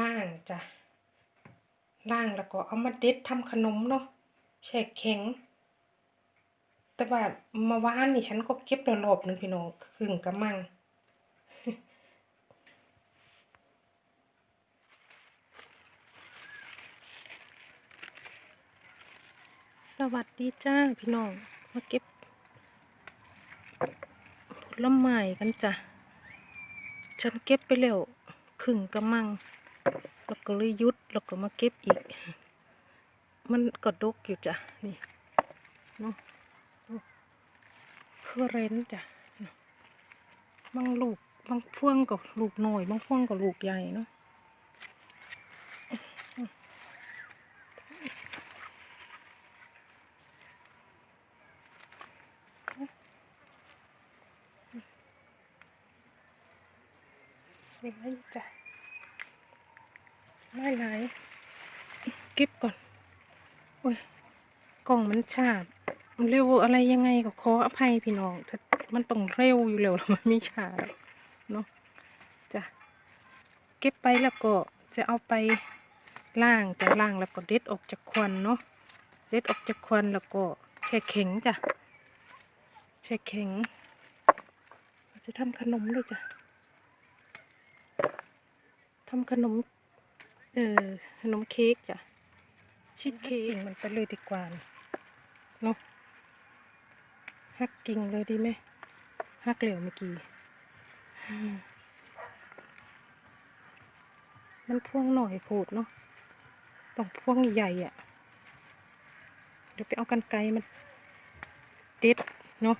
ล่างจ้ะล่างแล้วก็เอามาเด็ดทำขนมเนาะแช่แข็ง แต่ว่ามาว่านนี่ฉันก็เก็บแล้วรอบหนึงพี่น้องครึ่งกระมังสวัสดีจ้าพี่น้องมาเก็บผลไม้กันจ้ะฉันเก็บไปแล้วครึ่งกระมัง แล้วก็เลยยุดแล้วก็มาเก็บอีก มันก็ดกอยู่จ้ะนี่เนาะเครือเรนจ้ะเนาะบางลูกบางพ่วงก็ลูกหน้อยบางพ่วงก็ลูกใหญ่เนาะไม่ไหลจ้ะ ไม่ไหลเก็บก่อน โอ้ย กล่องมันฉาบ เร็วอะไรยังไงก็ขออภัยพี่น้องถ้ามันต้องเร็วอยู่แล้วมันไม่ชาหรอกเนาะจ้ะ เก็บไปแล้วก็จะเอาไปล่างจะล่างแล้วก็เด็ดออกจากควันเนาะ เด็ดออกจากควันแล้วก็แช่แข็งจ้ะ แช่แข็ง จะทำขนมเลยจ้ะทำขนม อ่อขนมเค้กจ้ะชีสเค้กมันไปเลยดีกว่านะเนาะหักกิ่งเลยดีไหมหักเหลวเมื่อกี้อืมมันพ่วงหน่อยโผดเนาะต้องพ่วงใหญ่ๆอะ เดี๋ยวไปเอากันไกรมันเด็ดเนาะ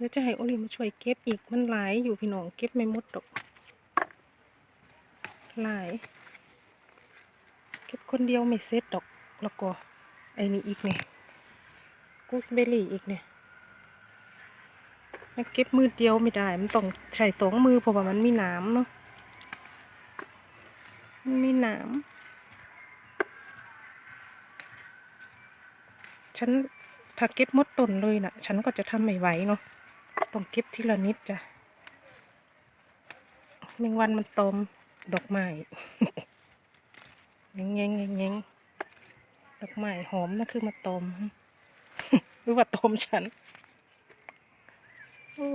เดี๋ยวจะให้โอลิมาช่วยเก็บอีกมันหลายอยู่พี่น้องเก็บไม่หมดดอกหลาย เก็บคนเดียวไม่เสร็จดอกแล้วก็ไอ้นี่อีกเนี่ยกูสเบอรี่อีกเนี่ยมันเก็บมือเดียวไม่ได้ มันต้องใช้สองมือเพราะว่ามันมีหน้ำเนาะมันมีหน้ำฉันถ้าเก็บมดต้นเลยน่ะ ฉันก็จะทำไม่ไหวเนาะ ต้องเก็บทีละนิดจ้ะแมงวันมันตอมดอกไม้แงงแงงแงงแงงดอกไม้หอมนะคือมาตอมหรือว่าตอมฉันโอ้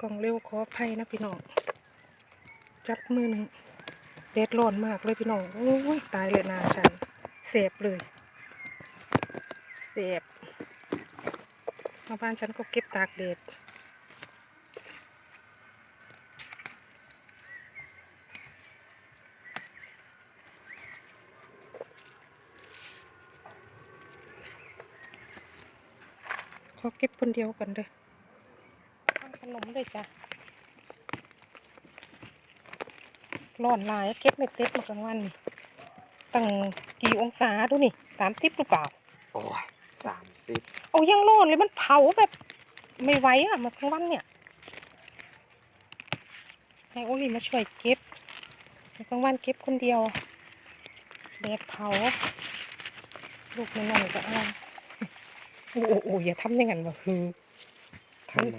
กล่องเร็วขออภัยนะพี่น้อง จับมือหนึ่งแดดร้อนมากเลยพี่น้องโอ้ยตายเลยนาฉันเสบเลยเสบมาบ้านฉันก็เก็บตากแดดขอเก็บคนเดียวกันเลยทำขนมเลยจ้ะ ร้อนหลายเก็บไม่เสร็จมากลางวันนี่ตั้งกี่องศาดูนี่สามสิบหรือเปล่า โอ้ยสามสิบเอายังร้อนเลยมันเผาแบบ ไม่ไหวอะมากลางวันเนี่ยให้โอลีมาช่วยเก็บมากลางวันเก็บคนเดียวแดดเผาลูกน้อยๆก็เอาโอ้โอ้โอ้อย่าทำอย่างนั้นวะคือทำไม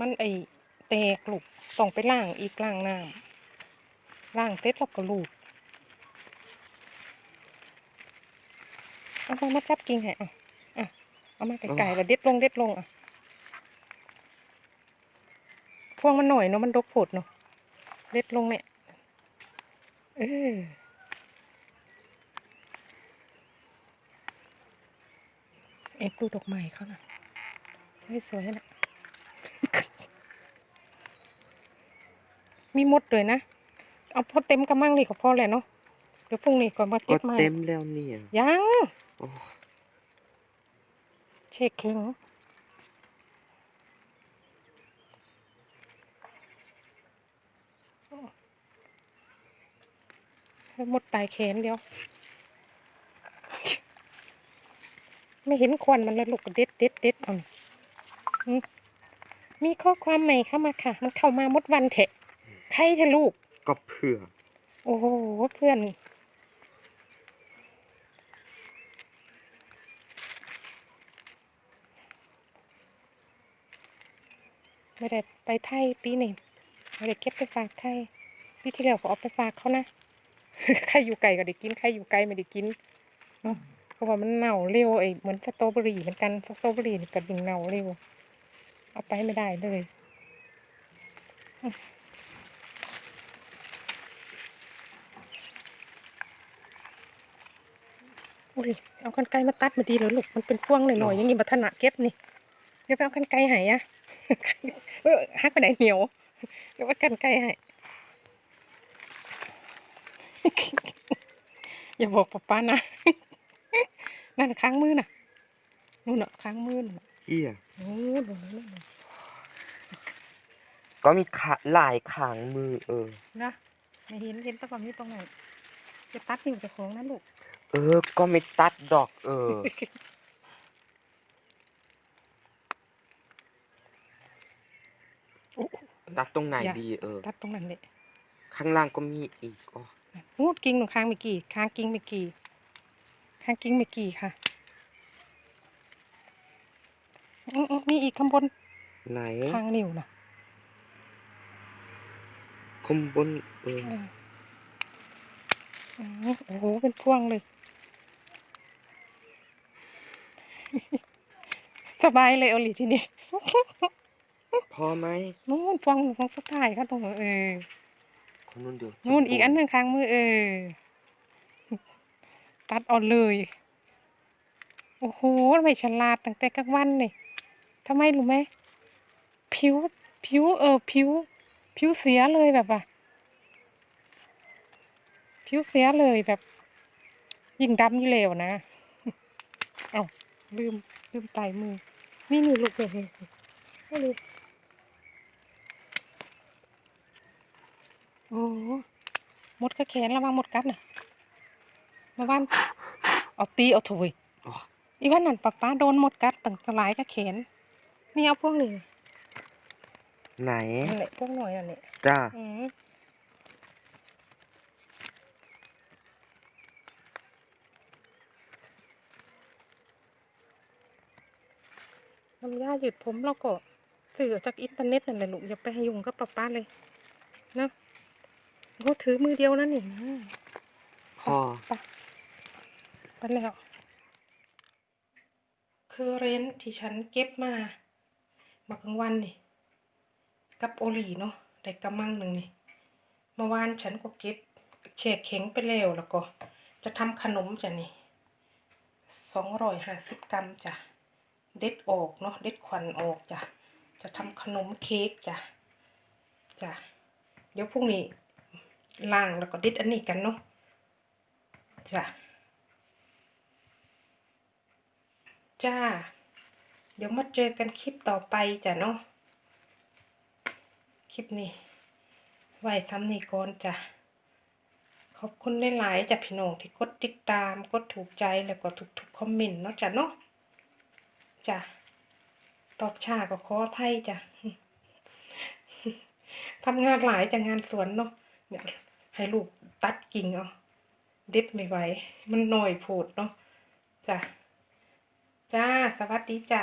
มันไอแตกลูกต้องไปล้างอีกล้างน้ำล้างเสร็จแล้วก็ลูกเอามามาจับกิ่งให้อะอะเอามาไกลๆแล้วเด็ดลงเด็ดลงอะพวงมันหน่อยเนาะมันดกผดเนาะเด็ดลงเนี่ยเออเอ็ดดูดอกไม้เขาน่ะสวยๆนะ มีมดเลยนะ เอาพอเต็มกระมังนี่ก็พอแหละเนาะ เดี๋ยวพรุ่งนี้ก่อนมาเก็บมาเต็มแล้วเนี่ยยังเช็คเข่งหมดตายแขนเดียว ไม่เห็นควันมันเลยลูกเด็ดเด็ดเด็ดอะมีข้อความใหม่เข้ามาค่ะ มันเข้ามามดวันเถะ ใครเถอะลูก ก็เพื่อ โอ้โห เพื่อน ไม่ได้ไปไทยปีนี้ไม่ได้เก็บไปฝากไทยปีที่แล้วก็เอาไปฝากเขานะ ใครอยู่ไกลก็ได้กิน ใครอยู่ไกลไม่ได้กินเนาะเพราะว่ามันเน่าเร็วไอ้เหมือนสตรอเบอรี่เหมือนกันสตรอเบอรี่นี่ก็ดิ่งเน่าเร็ว เอาไปไม่ได้เลย อืมอุ้ยเอากันไกลมาตัดมาดีเลยลูกมันเป็นพ่วงหน่อยๆอย่างนี้บัฒนะเก็บนี่เดี๋ยวไปเอากันไกลใหายอะเออหักไปไหนเหนียวเดี๋ยวว่ากันไกลให้อย่าบอกป๊าป้านะนั่นค้างมือน่ะนู่นน่ะค้างมือน่ะเฮียโอ้โหนู่นน่ะก็มีขาหลายขางมือเออนะไม่เห็นเห็นแตะกอนนี้ตรงไหนจะตัดนิ้วเจะของนะลูก เออ ก็ไม่ตัดดอก เออโอ้โหตัดตรงไหนอย่า ดี เออตัดตรงนั้นเลยข้างล่างก็มีอีกอ๋องูดกิ้งหนูค้างไม่กี่ค้างกิ้งไม่กี่ค้างกิ้งไม่กี่ค่ะอืมๆมีอีกข้างบนไหนค้างนิ้วน่ะคมบน เอออืมอืมโอ้โหเป็นพวงเลย สบายเลยเอาหลีทีนี้พอไหมนู่นพวงพวงสุดท้ายค่ะตรงเออคนนู้นเดียวนู่นอีกอันหนึ่งค้างมือเออ ตัดเอาเลย โอ้โหทำไมฉลาดตั้งแต่กลางวันนี่ทำไมรู้ไหมผิวผิวเออผิวผิวเสียเลยแบบว่าผิวเสียเลยแบบ ยิ่งดำยิ่งเลวนะเอา ลืมลืมไตมือนี่นี่ลูกเลยให้ลูกโอ้โหมดกระแขนระวังมดกัดน่ะมาบ้านเอาตีเอาถุยอ๋ออีวันนั้นป้าป้าโดนมดกัดตั้งหลายกระแขนนี่เอาพวกนี้ไหนนั่นแหละพวกหน่อยนั่นแหละจ้าอืม ยาหยืดผมเราก็ซื้อจากอินเทอร์เน็ตนั่นแหละลูกอย่าไปให้ยุ่งกับป้าป้าเลยนะเขาถือมือเดียวนั่นนี่นะพอไปแล้ว คือเรนท์ที่ฉันเก็บมาเมากลางวันนี่ กับโอหลีเนาะได้กำมังหนึ่งนี่เมื่อวานฉันก็เก็บแช่แข็งไปแล้วแล้วก็ จะทำขนมจ้ะนี่สองร้อยห้าสิบกรัมจ้ะ เด็ดออกเนาะเด็ดควันออกจ้ะจะทำขนมเค้กจ้ะจ้ะเดี๋ยวพรุ่งนี้ล้างแล้วก็เด็ดอันนี้กันเนาะจ้ะจ้า เดี๋ยวมาเจอกันคลิปต่อไปจ้ะเนาะคลิปนี้ไว้ทำนี่ก่อนจ้ะขอบคุณหลายๆจ้ะพี่น้องที่กดติดตาม กดถูกใจแล้วก็ทุกๆคอมเมนต์เนาะจ้ะเนาะ จ้ะตอบชาก็ขออภัยจ้ะทำงานหลายจากงานสวนเนาะเนี่ยให้ลูกตัดกิ่งเอาเด็ดไม่ไหว มันหน่อยโผดเนาะจ้ะจ้า สวัสดีจ้ะ